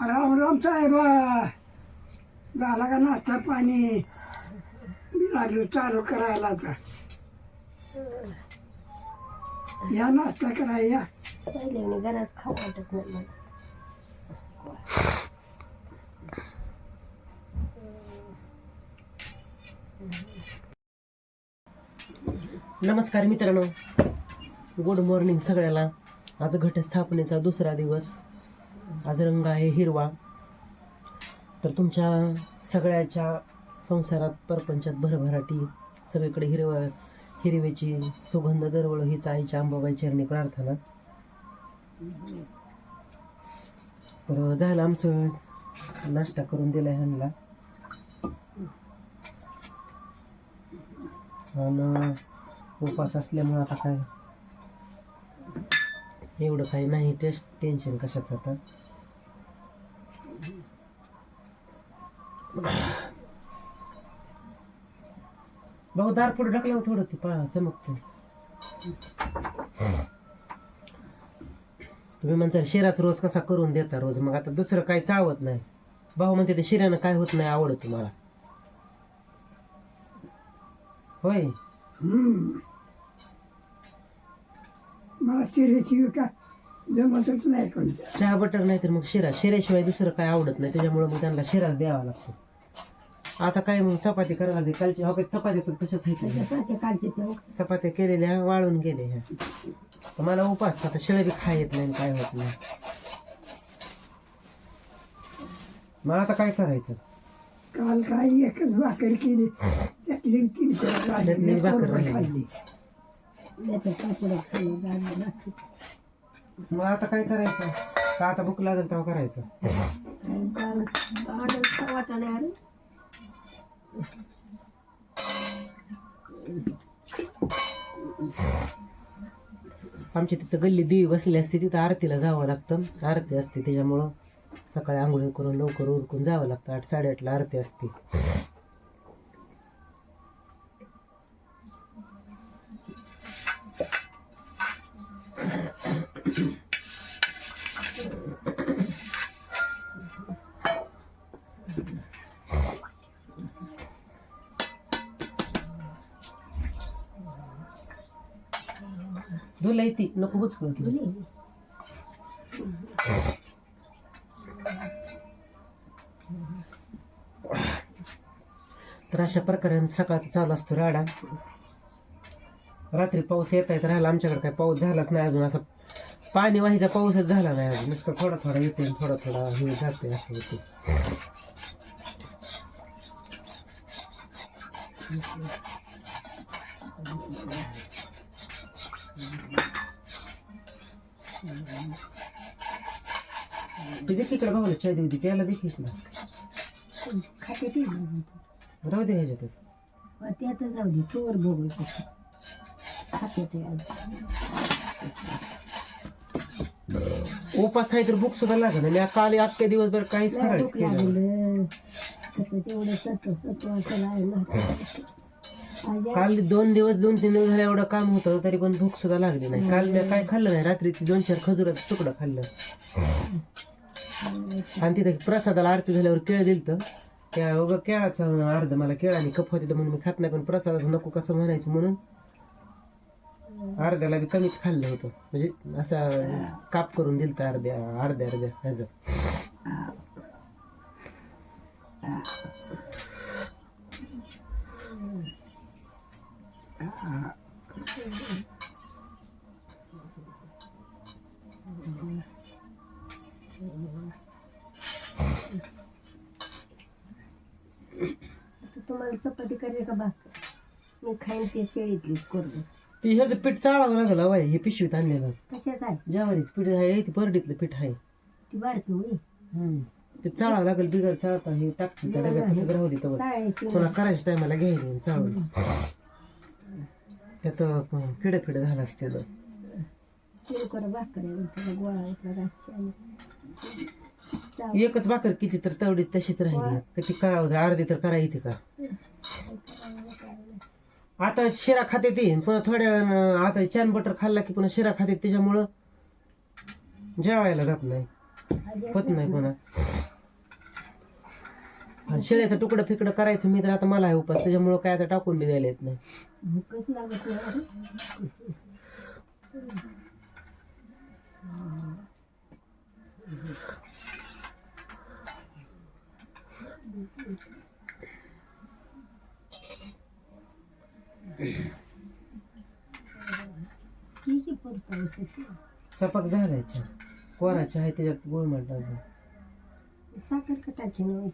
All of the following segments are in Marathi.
राम राम साहेब. झाला का नाश्ता पाणी? मी लागलो चालू करायला आता. या नाश्ता कराय या. पहिले मी घरात खाऊ वाटत नाही मला. नमस्कार मित्रांनो. गुड मॉर्निंग सगळ्याला. आज घटस्थापनेचा दुसरा दिवस. आज रंग आहे हिरवा. तर तुमच्या सगळ्याच्या संसारात परपंचात भरभराटी सगळीकडे हिरव हिरवेची सुगंध दरवळ हीच आईच्या अंबाबाई चरणी प्रार्थना. तर झालं आमचं नाश्ता करून दिला ह्यांना. आणि उपास असल्यामुळं आता काय? एवढं काही नाही टेस्ट टेन्शन कशाचं आता? भाऊ दार पुढे टाकलं थोडं ते पा चमकते तुम्ही म्हणता शिराच रोज कसा करून देता रोज? मग आता दुसरं काही चावत नाही. भाऊ म्हणते ते शिऱ्यानं काय होत नाही आवडत तुम्हाला. होय. मला जमतच नाही कोणत्या. चहा बटर नाही तर मग शिरा. शिऱ्याशिवाय दुसरं काय आवडत नाही. त्याच्यामुळे मग त्यांना शिराच द्यावा लागतो. आता काय मग चपाती करायला लागली कालची हो चपाती तर तशाच आहेत. चपात्या काढते ते चपात्या केलेल्या वाळून गेले ह्या तर मला उपास आता शिळे बी खाय येत नाही काय होत नाही मग आता काय करायचं काल काही एकच भाकर केली त्यातली तीन त्यातली भाकर राहिली. खाल्ली त्याचं कापड खाल्लं गाडलं बाकी मग आता काय करायचं का आता भूक लागेल तेव्हा करायचं अरे आमच्या तिथं गल्ली देवी बसली असते तिथं आरतीला जावं लागतं. आरती असते त्याच्यामुळं सकाळी आंघोळी करून लवकर उरकून जावं लागतं. आठ साडेआठला आरती असते. धुला येते नको बुचकळ ती तर अशा प्रकारे सकाळचा चालू असतो राडा. रात्री पाऊस येत आहे तर राहिला आमच्याकडे काय पाऊस झालाच नाही अजून. असं पाणी वाहीचा पाऊसच झाला नाही अजून. नुसतं थोडा थोडा येते आणि थोडा थोडा हे जाते असं होते तू देखील इकडे भाऊला चाय देऊ दे त्याला देखील ना खाते ते राहू दे ह्याच्यातच त्यातच राहू दे चोर बघू खाते ते उपास आहे तर भूक सुद्धा लागत नाही मी काल अख्खे दिवसभर काहीच लय फराळच भूक केलं लागलं सगळं तेवढं सत्व सत्व असं आहे ना आज काल दोन दिवस दोन तीन दिवस झाले एवढं काम होतं तरी पण भूक सुद्धा लागली नाही काल मी काय खाल्लं नाही रात्री दोन चार खजुराचं तुकडं खाल्लं आणि तिथे प्रसादाला आरती झाल्यावर केळ दिलं तर त्या अगं केळाचं अर्ध मला केळाने कफ होते म्हणून मी खात नाही पण प्रसादाचं नको कसं म्हणायचं म्हणून अर्ध्याला बी कमीच खाल्लं होतं. म्हणजे असा काप करून दिलं तर अर्ध्या अर्ध्या अर्ध्या ह्याचं. ते ती ह्याचं पीठ चाळावं लागलं वाय हे पिशवीत आणलेलं. ज्वारीच पीठ आहे ती परडीतलं पीठ आहे. ती बारकी मुली हम्म. ते चाळावं लागेल बिगर चाळता हे टाकते त्या डब्यात तसंच राहू दे तर चाळायची पुन्हा करायच्या टायमाला घ्यायचं आणि चाळून. त्यात किडे फिडे झालं असते तर. किरकोळ भाकर आहे त्याला गोळा उठला रातची आणि चाव- एकच भाकर किती तर तेवढी तशीच राहिली. किती करावं अर्धी तर करा येते का? आता शिरा खाते ती. पुन्हा थोड्या वेळानं आता चॅन बटर खाल्ला की पुन्हा शिरा खाते त्याच्यामुळं जेवायला जात नाही. पत नाही पुन्हा आणि तुकडं फिकडं करायचं मी तर आता मला आहे उपास. त्याच्यामुळं काय आता टाकून बी द्यायला येत नाही. सपक झालाय चहा आहे त्याच्यात गोळ म्हणतात साखर कटायची नाही.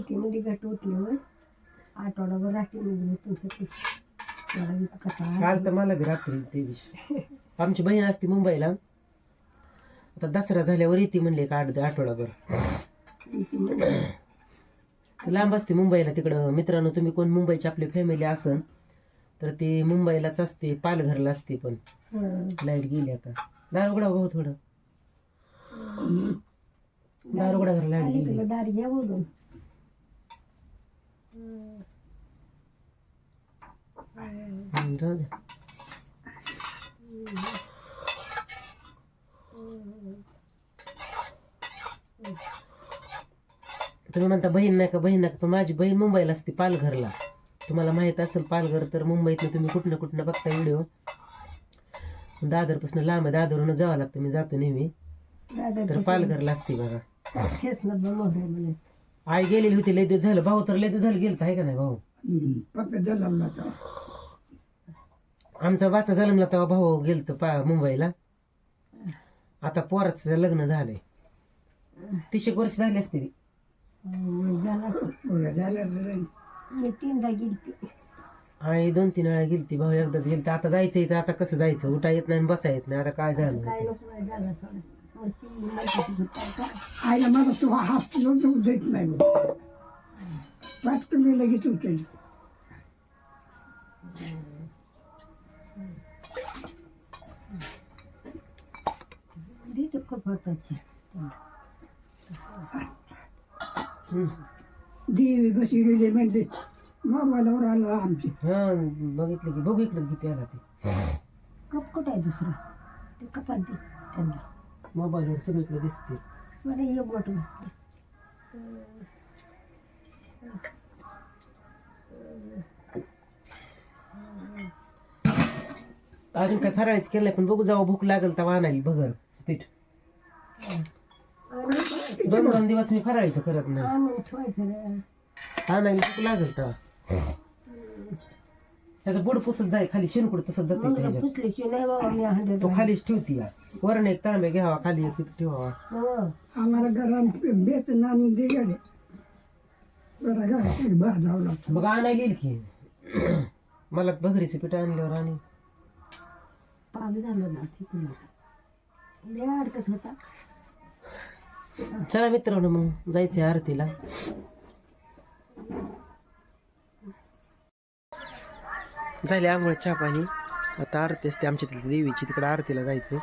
फोनमध्ये गट उठल्यावर आठवडाभर तुमचं काल तर मला बी रात्री ते. दिवशी आमची बहीण असती मुंबईला. आता दसरा झाल्यावर येते म्हणले एक आठ आठवडाभर. लांब असते मुंबईला तिकडं. मित्रांनो तुम्ही कोण? मुंबईची आपली फॅमिली असन तर ते मुंबईलाच असते. पालघरला असते पण. लाइट गेली आता. दार उघडा भाऊ थोडं. दार उघडा जरा लाइट गेली अलीकडं दार घ्या बोलून. तुम्ही म्हणता बहीण नाही का बहीण नाही का पण माझी बहीण मुंबईला असते पालघरला. तुम्हाला माहीत असेल पालघर तर मुंबईतनं तुम्ही कुठनं कुठनं बघता व्हिडिओ? दादरपासून लांब आहे दादरहून जावं लागतं मी जातो नेहमी. तर पालघरला असते बघा. म्हणे. आई गेलेली होती लय दिवस झालं. भाऊ तर लय दिवस झालं गेलं आहे का नाही भाऊ? पप्पा जन्मला तर आमचा वाचा जन्मला तेव्हा भाऊ गेलत पा मुंबईला. आता पोराचं लग्न झालंय. तीस एक वर्ष झाली असतील. अं, झाला पुढे झालं तर. मी तीनदा गेली आई दोन तीन वेळा गेलती भाऊ एकदाच गेलती. आता जायचंय तर आता कसं जायचं? उठा येत नाही आणि बसा येत नाही. आता काय झालं? काय नको नाही झाला सोडा. मग आईला मला तो हात देत नाही मग वाटतं मी लगेच हम्म. देवी बशी गेली म्हणजे मोबाईलवर आलं आमची. हा बघितलं की बघू इकडे की प्याला ते. कप कुठं आहे दुसरा. ते कपाट दे त्यांना. मोबाईलवर सगळीकडे दिसते मला हे मोठं अजून काय फराळीच केलंय पण बघू जाऊ भूक लागेल तर आणायला बघर स्पीट दोन दोन दिवस मी फराळीचं करत नाही. आणायला भूक लागेल तर त्याचं बुड पुसत जाय खाली शिनकुड तसंच जाते मग त्याच्यात. पुसल्याशिवाय नाही बाबा मी हंड्रेड तो खालीच ठेवती या वरण एक तांबे घ्यावा खाली एक ठेवावा. आम्हाला घरात बेसन आणून दे जरा भाजावं लागतं. मग आणायला येईल की. मला भगरीचं पीठ आणल्यावर आणि. पाग झालं ना तिकडून लय अडकत होता. चला मित्रांनो मग जायचंय आरतीला. झाले आंघोळ चहा पाणी. आता आरती असते आमच्या तिथली देवीची. तिकडे आरतीला जायचं.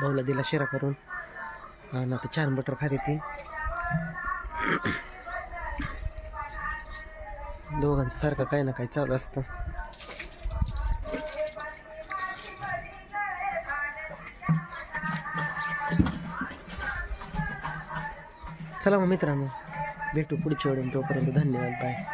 भाऊला दिला शिरा करून. आणि आता छान बटर खाते ती. दोघांचं सारखं काही ना काही चालू असतं. चला मग मित्रांनो भेटू पुढच्या वेळी. तोपर्यंत धन्यवाद. बाय